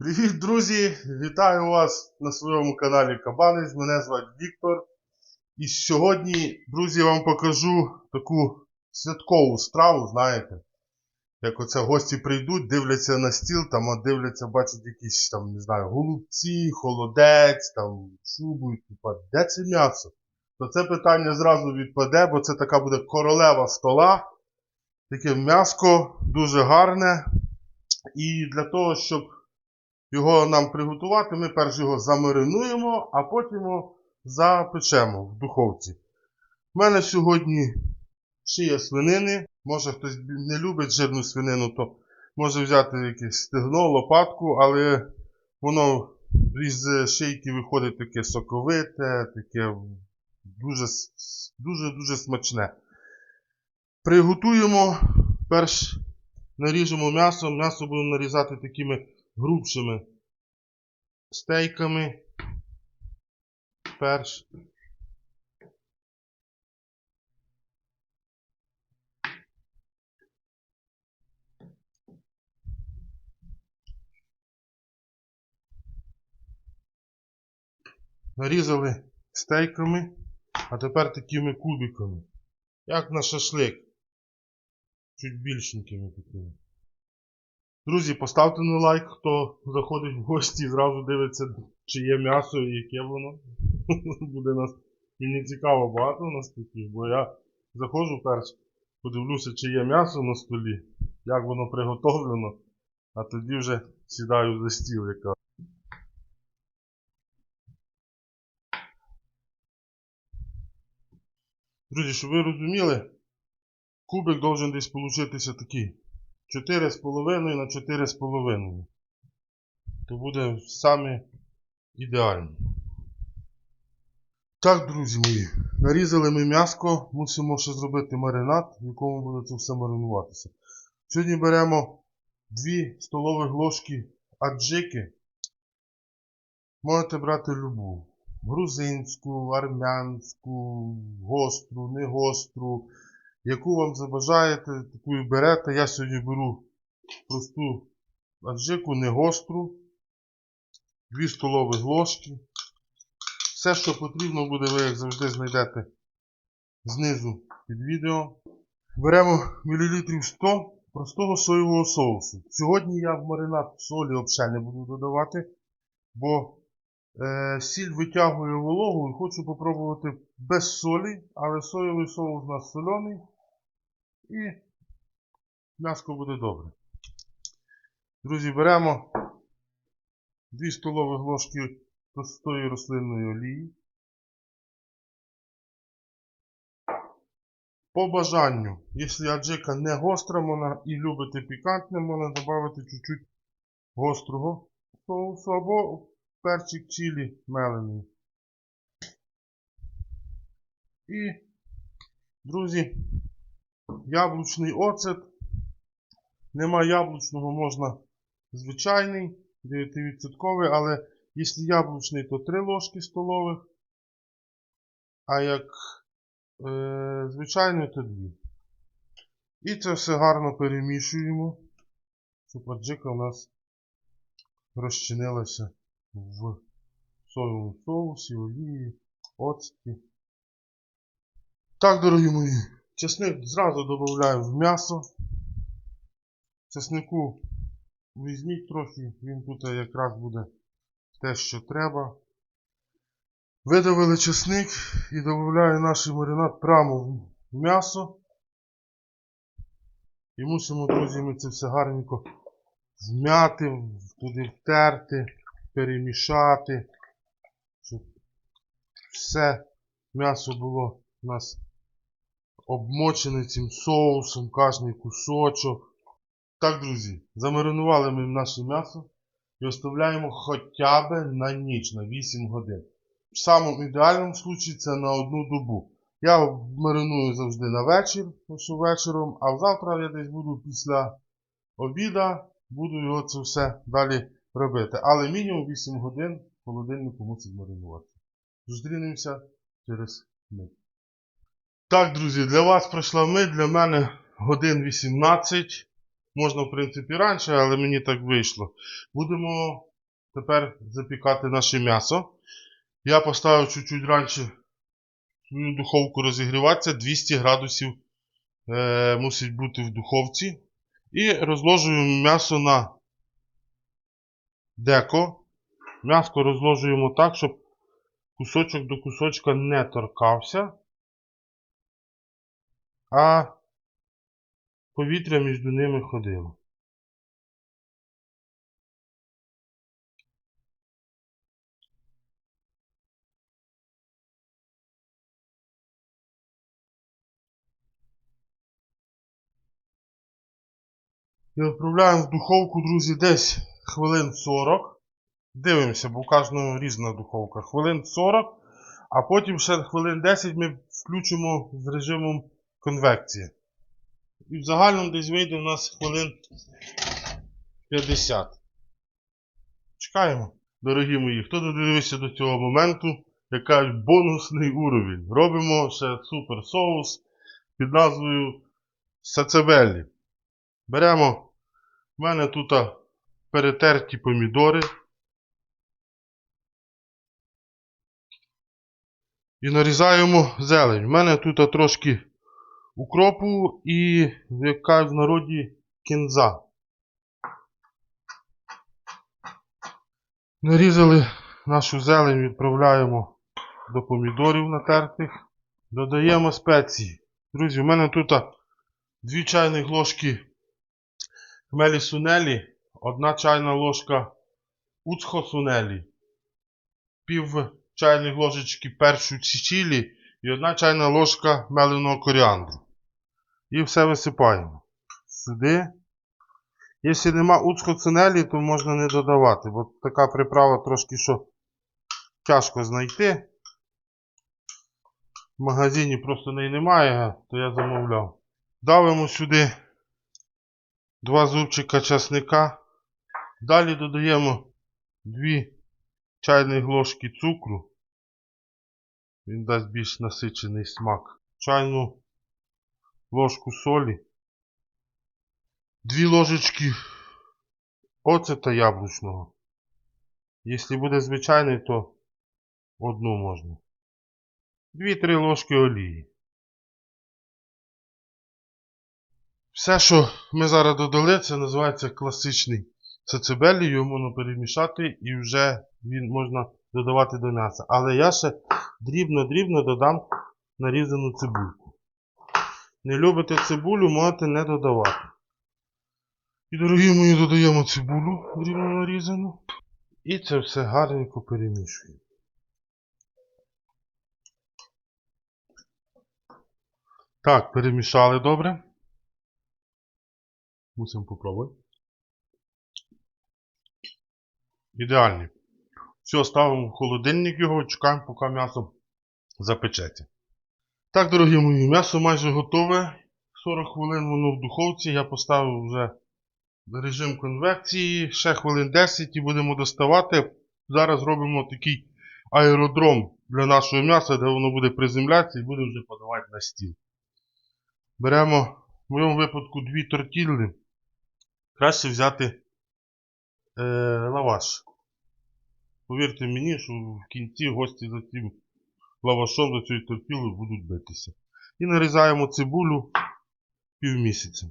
Привіт, друзі! Вітаю вас на своєму каналі Кабанець. Мене звати Віктор. І сьогодні, друзі, я вам покажу таку святкову страву, знаєте. Як оце гості прийдуть, дивляться на стіл, там, дивляться, бачать якісь там, не знаю, голубці, холодець, там, шубу, і типа, де це м'ясо? То це питання зразу відпаде, бо це така буде королева стола. Таке м'яско дуже гарне. І для того, щоб його нам приготувати, ми перш його замаринуємо, а потім запечемо в духовці. У мене сьогодні шия свинини. Може хтось не любить жирну свинину, то може взяти якесь стегно, лопатку, але воно із шийки виходить таке соковите, таке дуже дуже-дуже смачне. Приготуємо, перш наріжемо м'ясо. М'ясо будемо нарізати такими грубшими стейками. Перш. Нарізали стейками, а тепер такими кубиками. Як на шашлик. Чуть більшенькими такими. Друзі, поставте на лайк, хто заходить в гості і зразу дивиться, чи є м'ясо і яке воно. Буде нас. І не цікаво, багато у нас таких, бо я заходжу перш, подивлюся, чи є м'ясо на столі, як воно приготовлено, а тоді вже сідаю за стіл, яка. Друзі, щоб ви розуміли, кубик должен десь получитися такий. 4,5 на 4,5. То буде саме ідеально. Так, друзі мої, нарізали ми м'яско, мусимо ще зробити маринад, в якому буде це все маринуватися. Сьогодні беремо 2 столових ложки аджики. Можете брати любу. Грузинську, армянську, гостру, не гостру. Яку вам забажаєте, таку і берете. Я сьогодні беру просту аджику, не гостру. 2 столові ложки. Все, що потрібно буде, ви, як завжди, знайдете знизу під відео. Беремо мілілітрів 100 простого соєвого соусу. Сьогодні я в маринад солі взагалі не буду додавати, бо е, сіль витягує вологу і хочу попробувати без солі, але соєвий соус у нас соляний і м'яско буде добре. Друзі, беремо 2 столові ложки простої рослинної олії. По бажанню, якщо аджика не гостра, можна і любите пікантне, можна додати чуть-чуть гострого соусу або перчик чилі мелений. І, друзі, яблучний оцет. Нема яблучного, можна звичайний, 9%, але якщо яблучний, то 3 ложки столових, а як е, звичайний, то 2. І це все гарно перемішуємо, щоб аджика у нас розчинилася в соєвому соусі, олії, оцеті. Так, дорогі мої, чесник зразу додаю в м'ясо. Чеснику візьміть трохи, він тут якраз буде те, що треба. Видавили чесник і додаю наш маринад прямо в м'ясо. І мусимо, друзі, ми це все гарненько зм'яти, туди втерти, перемішати, щоб все м'ясо було у нас обмочене цим соусом, кожний кусочок. Так, друзі, замаринували ми наше м'ясо і оставляємо хоча б на ніч, на 8 годин. В самому ідеальному случаї це на одну добу. Я мариную завжди на вечір, ось вечором, а завтра я десь буду після обіда, буду його це все далі робити. Але мінімум 8 годин в холодильнику мусить маринувати. Зустрінемося через мить. Так, друзі, для вас пройшла мить, для мене годин 18. Можна, в принципі, раніше, але мені так вийшло. Будемо тепер запікати наше м'ясо. Я поставив чуть-чуть раніше свою духовку розігріватися. 200 градусів е, мусить бути в духовці. І розложуємо м'ясо на деко. М'ясо розложуємо так, щоб кусочок до кусочка не торкався, а повітря між ними ходило. І відправляємо в духовку, друзі, десь хвилин 40. Дивимося, бо у кожного різна духовка. Хвилин 40, а потім ще хвилин 10 ми включимо з режимом конвекції. І в загальному десь вийде у нас хвилин 50. Чекаємо. Дорогі мої, хто додивився до цього моменту, як бонусний уровень. Робимо ще супер соус під назвою сацебеллі. Беремо. У мене тут перетерті помідори. І нарізаємо зелень. У мене тут трошки укропу і, як кажуть в народі, кінза. Нарізали нашу зелень, відправляємо до помідорів натертих. Додаємо спеції. Друзі, у мене тут 2 чайні ложки хмелі сунелі, 1 чайна ложка уцхо сунелі, пів чайної ложечки першу чилі і 1 чайна ложка меленого коріандру. І все висипаємо сюди. Якщо нема уцхоцинелі, то можна не додавати, бо така приправа трошки що тяжко знайти. В магазині просто неї немає, то я замовляв. Давимо сюди 2 зубчика часника. Далі додаємо 2 чайні ложки цукру. Він дасть більш насичений смак. Чайну ложку солі. Дві ложечки оцета яблучного. Якщо буде звичайний, то одну можна. Дві-три ложки олії. Все, що ми зараз додали, це називається класичний. Його можна перемішати і вже він можна додавати до м'яса. Але я ще дрібно-дрібно додам нарізану цибульку. Не любите цибулю, можете не додавати. І, дорогі мої, додаємо цибулю дрібно нарізану. І це все гарненько перемішуємо. Так, перемішали добре. Мусимо попробувати. Ідеальний. Все, ставимо в холодильник його, чекаємо, поки м'ясо запечеться. Так, дорогі мої, м'ясо майже готове. 40 хвилин воно в духовці. Я поставив вже режим конвекції. Ще хвилин 10 і будемо доставати. Зараз робимо такий аеродром для нашого м'яса, де воно буде приземлятися і буде вже подавати на стіл. Беремо в моєму випадку дві тортілли. Краще взяти е, лаваш. Повірте мені, що в кінці гості за цим лавашом до цієї тортіли будуть битися. І нарізаємо цибулю півмісяця.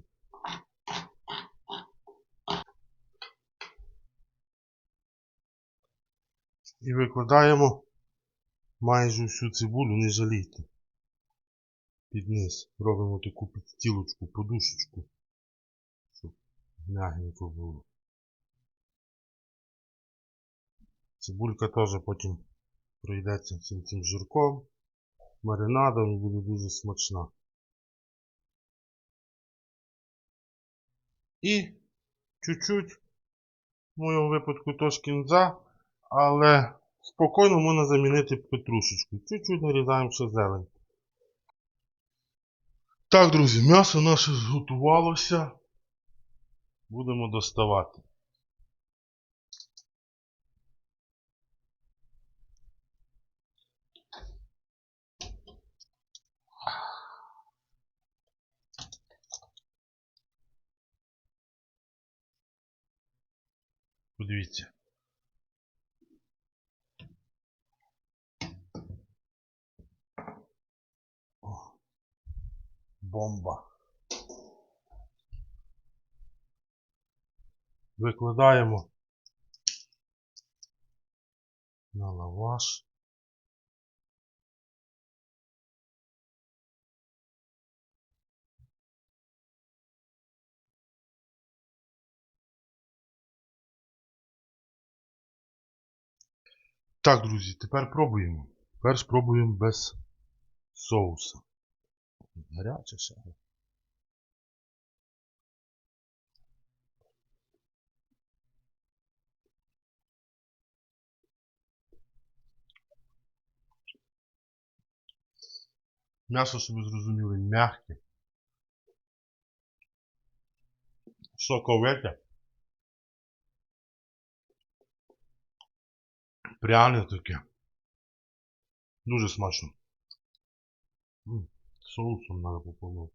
І викладаємо майже всю цибулю, не жалійте. Під низ. Робимо таку підстілочку, подушечку, щоб м'ягенько було. Цибулька теж потім пройдеться цим цим жирком, маринадом і буде дуже смачна. І чуть-чуть, в моєму випадку теж кінза, але спокійно можна замінити петрушечку. Чуть-чуть нарізаємо ще зелень. Так, друзі, м'ясо наше зготувалося. Будемо доставати. Подивіться. Бомба. Викладаємо на лаваш. Так, друзі, тепер пробуємо. Перш пробуємо без соуса. Гаряче ще. М'ясо, щоб ви зрозуміли, м'яке. Соковите. Пряне таке. Дуже смачно. Соусом треба попробувати.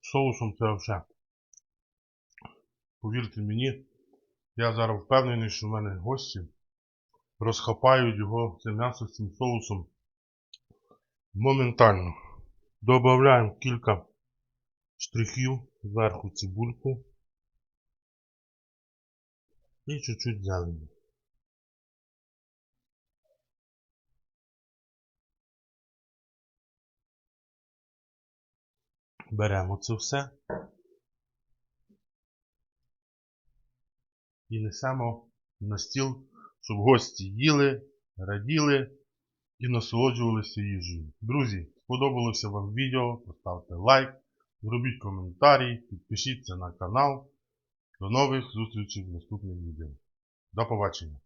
Соусом це вже. Повірте мені, я зараз впевнений, що в мене гості розхапають його, це м'ясо з цим соусом моментально. Добавляємо кілька штрихів зверху цибульку і чуть-чуть зелені. Беремо це все і несемо на стіл, щоб гості їли, раділи і насолоджувалися їжею. Друзі, сподобалося вам відео, поставте лайк, зробіть коментарі, підпишіться на канал. До нових зустрічей в наступних відео. До побачення!